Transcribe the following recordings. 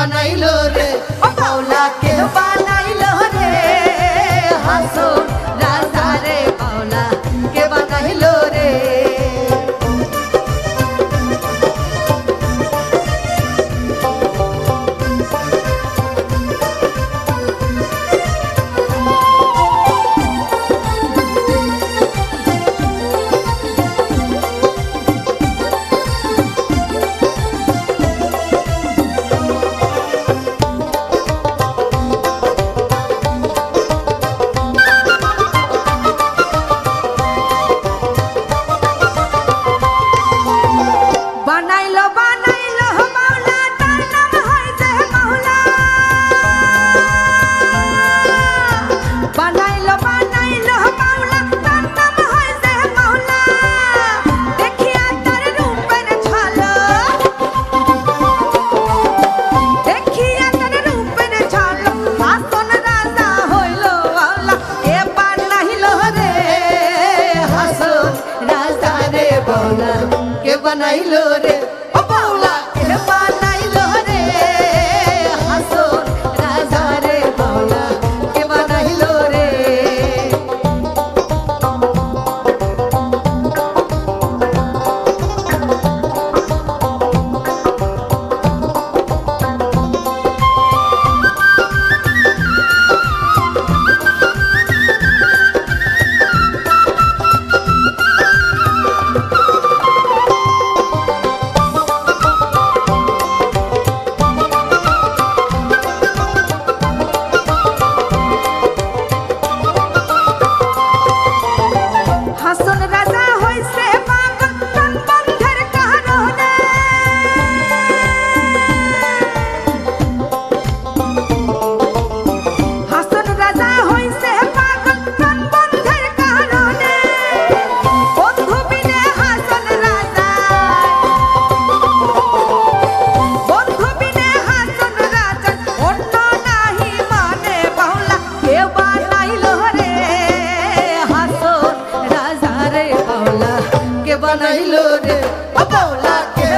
বানাইল রে। পাইল রে। বানাইলো রে। বাউলা কে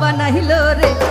बन लो रे।